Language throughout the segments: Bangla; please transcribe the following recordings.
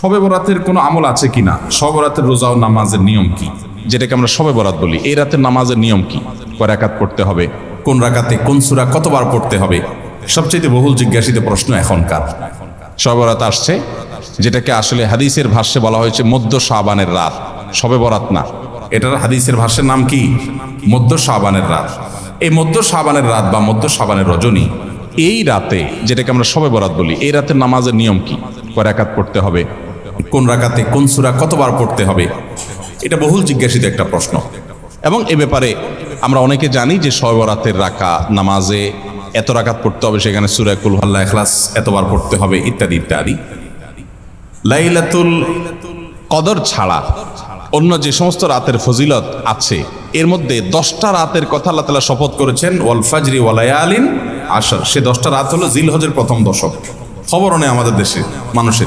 শবে বরাতের কোনো আমল আছে কি না শবে বরাতের রোজা ও নামাজের নিয়ম কি? যেটাকে আমরা শবে বরাত বলি। এই রাতের নামাজের নিয়ম কি? কয় রাকাত পড়তে হবে? কোন রাকাতে কোন সুরা কতবার পড়তে হবে? সবচেয়ে বহুল জিজ্ঞাসিত প্রশ্ন এখনকার। শবে বরাত আসছে, যেটাকে আসলে হাদিসের ভাষ্যে বলা হয়েছে মধ্য শাবানের রাত। শবে বরাত না। এটার হাদিসের ভাষ্যের নাম কি? মধ্য শাবানের রাত। এই মধ্য শাবানের রাত বা মধ্য শাবানের রজনী, এই রাতে, যেটাকে আমরা শবে বরাত বলি, এই রাতের নামাজের নিয়ম কি? কয় রাকাত পড়তে হবে? কোন রাকাতে কোন সুরা কতবার পড়তে হবে? এটা বহুল জিজ্ঞাসিত একটা প্রশ্ন। এবং এ ব্যাপারে আমরা অনেকে জানি যে শবে বরাতের রাকা নামাজে এত রাকাত পড়তে হবে, সেখানে সুরা কুল হাল্লা এখলাস এতবার পড়তে হবে, ইত্যাদি ইত্যাদি। লাইলাতুল কদর ছাড়া অন্য যে সমস্ত রাতের ফজিলত আছে, এর মধ্যে দশটা রাতের কথা আল্লাহ তালা শপথ করেছেন, ওয়াল ফাজরি ওয়ালায়ালিন আশার। সে দশটা রাত হলো জিলহজের প্রথম দশক। খবর নেই আমাদের দেশে, মানুষের।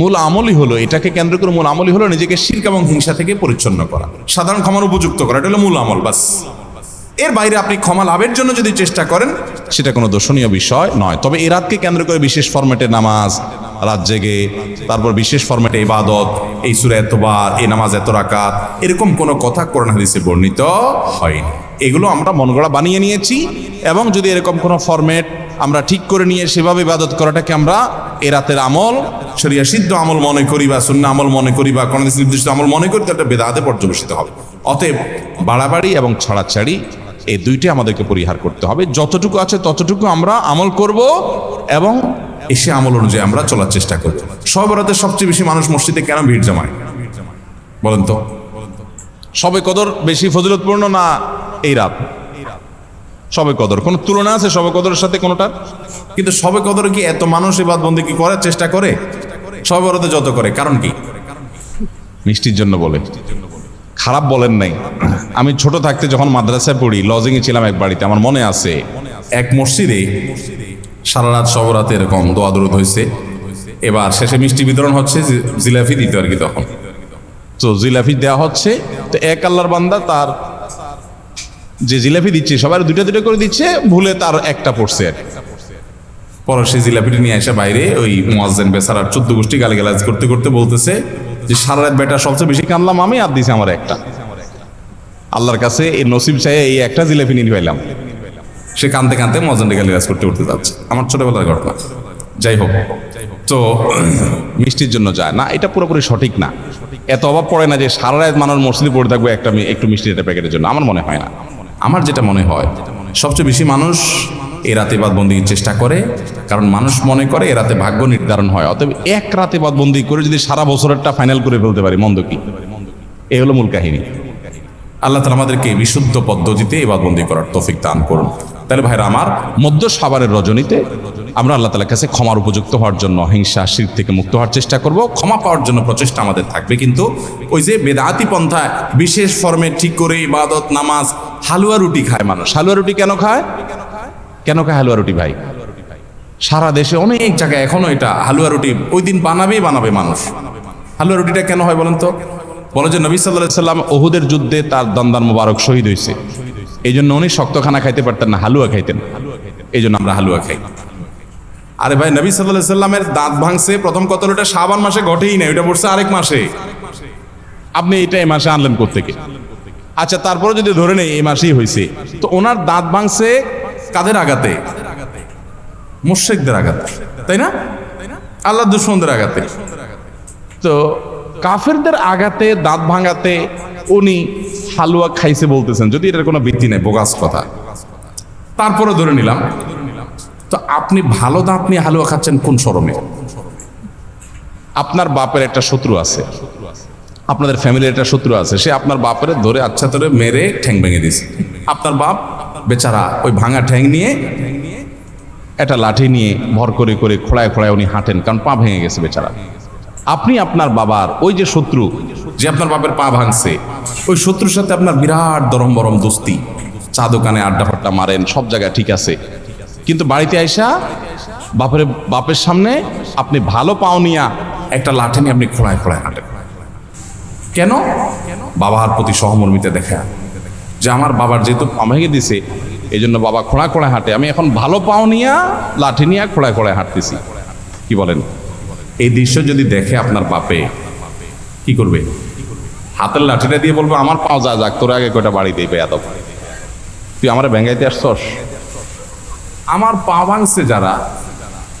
মূল আমলই হলো, এটাকে কেন্দ্র করে মূল আমলই হলো নিজেকে শিল্প এবং হিংসা থেকে পরিচ্ছন্ন করা। সাধারণ ক্ষমার উপযুক্ত করা, এটা হলো মূল আমল, বাস। এর বাইরে আপনি ক্ষমা লাভের জন্য যদি চেষ্টা করেন, সেটা কোনো দর্শনীয় বিষয় নয়। তবে এই রাতকে কেন্দ্র করে বিশেষ ফরম্যাটে নামাজ, রাত জেগে, তারপর বিশেষ ফরম্যাটে ইবাদত, এই সুরে এতবার, এই নামাজ এত রাকাত, এরকম কোনো কথা কোরআন হাদিসে বর্ণিত হয়নি। এগুলো আমরা মন গড়া বানিয়ে নিয়েছি এবং যদি এরকম কোনো ফরম্যাট আমরা ঠিক করে নিয়ে সেভাবে ইবাদত করাটাকে আমরা এ রাতের আমল, শরিয়া সিদ্ধ আমল মনে করি বা শূন্য আমল মনে করি বা কোনো নির্দিষ্ট আমল মনে করি, তাহলে বেদাতে পর্যবেসিত হবে। অতএব বাড়াবাড়ি এবং ছাড়াছাড়ি এই দুইটি আমাদেরকে পরিহার করতে হবে। যতটুকু আছে ততটুকু আমরা আমল করব এবং এসে আমল অনুযায়ী আমরা চলার চেষ্টা করব। সবরাতে সবচেয়ে বেশি মানুষ মসজিদে কেন ভিড় জমায়? বলেন তো। সবে কদর বেশি ফজিলতপূর্ণ না এই রাত সবে কদর। কোনো তুলনা আছে সবে কদরের সাথে কোনোটার? কিন্তু সবে কদর কি এত মানুষ এবার বন্দি কি করার চেষ্টা করে? সবে বরাতে যত করে। কারণ কি? মিষ্টির জন্য বলে। খারাপ বলেন নাই। আমি ছোট থাকতে যখন মাদ্রাসায় পড়ি লজিংয়ে ছিলাম এক বাড়িতে আমার মনে আছে এক মসজিদে সারা রাত সবরাতে এরকম দোয়া দরুদ হয়েছে এবার শেষে মিষ্টি বিতরণ হচ্ছে জি- জিলাপি দিতে আর কি তখন। তো জিলাপি দেওয়া হচ্ছে তো এক আল্লাহর বান্দা তার যে জিলাপি দিচ্ছে সবার দুটো দুটো করে দিচ্ছে ভুলে তার একটা পড়ছে। আর। পরে সেই জিলাপিটি নিয়ে এসে বাইরে ওই মোয়াজ্জেন বেসারার চোদ্দ গোষ্ঠী গালিগালাজ করতে করতে বলতেছে যে সারা রাত বেটা সবচেয়ে বেশি কানলাম আমি আর দিছে আমার একটা। আল্লাহর কাছে এই নসিব চাই এই একটা জিলাপি নিয়ে পাইলাম সে কানতে কানতে মজানডে গালিগালাজ করতে করতে যাচ্ছে। আমার ছোটবেলার ঘটনা। যাই হোক। তো মিষ্টির জন্য যায়। না এটা পুরোপুরি সঠিক না। এত অভাব পড়ে না যে সারা রাত মানুষ মসজিদে পড়ে থাকবে একটা একটু মিষ্টি একটা প্যাকেটের জন্য। আমার মনে হয় না। আমার যেটা মনে হয়, সবচেয়ে বেশি মানুষ এ রাতে বাদবন্দির চেষ্টা করে, কারণ মানুষ মনে করে এ রাতে ভাগ্য নির্ধারণ হয়। অতএব এক রাতে বাদবন্দি করে যদি সারা বছরেরটা ফাইনাল করে ফেলতে পারি, মন্দ কি? এই হলো মূল কাহিনী। আল্লাহ তালা আমাদেরকে বিশুদ্ধ পদ্ধতিতে এবাদবন্দি করার তৌফিক দান করুন। তাহলে ভাইরা আমার মধ্য সাবারের রজনীতে আমরা আল্লাহ তালার কাছে ক্ষমার উপযুক্ত হওয়ার জন্য, হিংসা, শির থেকে মুক্ত হওয়ার চেষ্টা করব। ক্ষমা পাওয়ার জন্য প্রচেষ্টা আমাদের থাকবে। কিন্তু ওই যে বেদাতি পন্থায় বিশেষ ফর্মে ঠিক করে ইবাদত, নামাজ, হালুয়া রুটি খায় মানুষ। হালুয়া রুটি কেন খায়? কেন খায় হালুয়া রুটি ভাই? সারা দেশে অনেক জায়গায় এখনও এটা হালুয়া রুটি ওই দিন বানাবেই বানাবে মানুষ। হালুয়া রুটিটা কেন হয় বলেন তো? বলে যে নবী সাল্লাহ সাল্লাম ওহুদের যুদ্ধে তার দন্দান মোবারক শহীদ হয়েছে। এই জন্য উনি শক্ত খানা খাইতে পারতেন না, হালুয়া খাইতেন। এই জন্য আমরা হালুয়া খাই। আরে ভাই, নবী সাল্লাহ সাল্লামের দাঁত ভাঙছে, প্রথম কত ওটা সাবান মাসে ঘটেই না ওটা পড়ছে আরেক মাসে। আপনি এটা এই মাসে আনলেন কোথেকে আচ্ছা তারপরে যদি ধরে নেই, এই মাসেই হয়েছে তো ওনার দাঁত ভাঙছে কাদের আঘাতে? মুর্শেকদের আঘাতে, তাই না? আল্লাহ দুশ্মনদের আঘাতে। তো কাফেরদের আঘাতে, দাঁত ভাঙাতে উনি হালুয়া খাইছে বলতেছেন, যদি এটার কোনো ভিত্তি নেই, বোগাস কথা। তারপরে ধরে নিলাম, তো আপনি ভালো দাঁত নিয়ে হালুয়া খাচ্ছেন কোন শরমে? আপনার বাপের একটা শত্রু আছে। আপনাদের ফ্যামিলির একটা শত্রু আছে, সে আপনার বাপের ধরে আচ্ছা ধরে মেরে ঠ্যাং ভেঙে দিছে আপনার বাপ বেচারা ওই ভাঙা ঠ্যাং নিয়ে একটা লাঠি নিয়ে ভর করে করে খোড়ায় খোড়ায় উনি হাঁটেন, কারণ পা ভেঙে গেছে বেচারা। আপনি আপনার বাবার, ওই যে শত্রু, যে আপনার বাপের পা ভাঙছে, ওই শত্রুর সাথে আপনার বিরাট দরম বরম দোস্তি। চা দোকানে আড্ডা ফাড্ডা মারেন, সব জায়গায় ঠিক আছে। কিন্তু বাড়িতে আইসা বাপের বাপের সামনে আপনি ভালো পাও নিয়া একটা লাঠি নিয়ে আপনি খোড়ায় খোঁড়ায় হাঁটেন। কেন? বাবার প্রতি সহমর্মিতা দেখা। যে আমার বাবার যেহেতু আমাকে দিছে এই জন্য বাবা খোঁড়া খোঁড়া হাঁটে। আমি এখন ভালো পাও নিয়া, লাঠি নিয়ে খোঁড়ায় খোঁড়ায় হাঁটতেছি। কি বলেন? এই দৃশ্য যদি দেখে আপনার বাপে, কি করবে? হাতের লাঠিটা দিয়ে বলব, আমার পাও যা যাক, তোর আগে কয়টা বাড়ি দিই এত তুই আমার ভেঙ্গাইতে আসছস? আমার পা ভাঙছে যারা,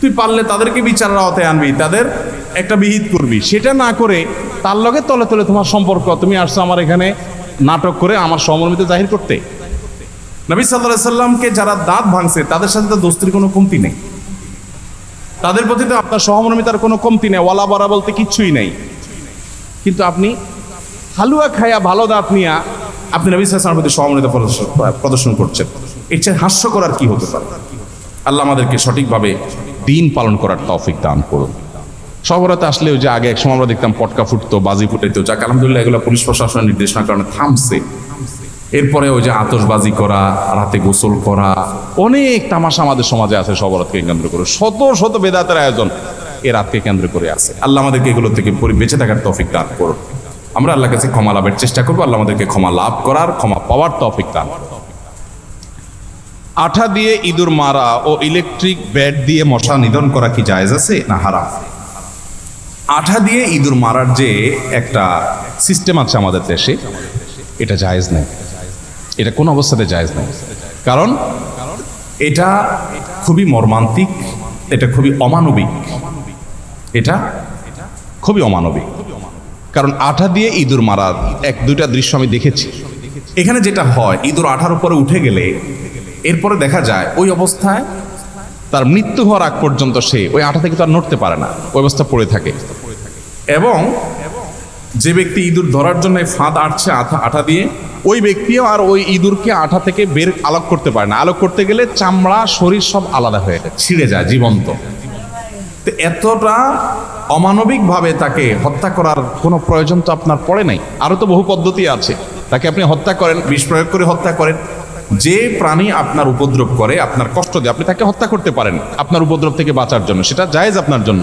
তুই পারলে তাদেরকে বিচারের আওতায় আনবি, তাদের একটা বিহিত করবি। সেটা না করে তার লগে তলে তলে তোমার সম্পর্ক, তুমি আসছো আমার এখানে নাটক করে আমার সমর্মিত জাহির করতে। নবী সাল্লাহ সাল্লামকে যারা দাঁত ভাঙছে, তাদের সাথে তো দোস্তির কোনো কমতি নেই। তাদের প্রতি তো আপনার সহমর্মিতার কোনো কমতি নেই, ওয়ালা বরা বলতে কিচ্ছুই নেই। কিন্তু আপনি হালুয়া খায়া ভালো দাঁত নিয়া আপনি নবী সাল্লামের প্রতি সহমর্মিতা প্রদর্শন করছেন। এর চেয়ে হাস্য করার কি হতে পারে? আল্লাহ আমাদেরকে সঠিকভাবে দিন পালন করার তৌফিক দান করুন। শহরাতে আসলে ওই যে আগে এক সময় আমরা দেখতাম পটকা ফুটতো, বাজি ফুটাইতো, যাক, আলহামদুলিল্লাহ, এগুলো পুলিশ প্রশাসনের নির্দেশনার কারণে থামছে। এরপরে ওই যে আতশবাজি করা, রাতে গোসল করা, অনেক তামাশা আমাদের সমাজে আছে সবরাতকে কেন্দ্র করে। শত শত বেদাতের আয়োজন এ রাতকে কেন্দ্র করে আছে। আল্লাহ আমাদেরকে এগুলো থেকে বেঁচে থাকার তৌফিক দান করুন। আমরা আল্লাহ কাছে ক্ষমা লাভের চেষ্টা করব, আল্লাহ আমাদেরকে ক্ষমা লাভ করার, ক্ষমা পাওয়ার তৌফিক দান আঠা দিয়ে ইঁদুর মারা ও ইলেকট্রিক ব্যাট দিয়ে মশা নিধন করা কি জায়েজ আছে না হারাম? আঠা দিয়ে ইঁদুর মারার যে একটা সিস্টেম আছে আমাদের দেশে, এটা জায়েজ নেই। এটা কোন অবস্থাতে জায়েজ নেই। কারণ এটা খুবই মর্মান্তিক, এটা খুবই অমানবিক। এটা খুবই অমানবিক। কারণ আঠা দিয়ে ইঁদুর মারার এক, দুইটা দৃশ্য আমি দেখেছি। এখানে যেটা হয়, ইঁদুর আঠার উপরে উঠে গেলে এরপরে দেখা যায় ওই অবস্থায় তার মৃত্যু হওয়ার আগ পর্যন্ত সে ওই আঠা থেকে তো আর নড়তে পারে না, ওই অবস্থা পড়ে থাকে। এবং যে ব্যক্তি ইঁদুর ধরার জন্য ফাঁদ আটছে আঠা আঠা দিয়ে ওই ব্যক্তিও আর ওই ইঁদুরকে আঠা থেকে বের আলোক করতে পারে না। আলোক করতে গেলে চামড়া, শরীর সব আলাদা হয়ে যায়, ছিঁড়ে যায়, জীবন্ত। তো এতটা অমানবিকভাবে তাকে হত্যা করার কোনো প্রয়োজন তো আপনার পড়ে নাই। আরও তো বহু পদ্ধতি আছে। তাকে আপনি হত্যা করেন বিষ প্রয়োগ করে হত্যা করেন। যে প্রাণী আপনার উপদ্রব করে, আপনার কষ্ট দেয় আপনি তাকে হত্যা করতে পারেন, আপনার উপদ্রব থেকে বাঁচার জন্য। সেটা জায়েজ আপনার জন্য।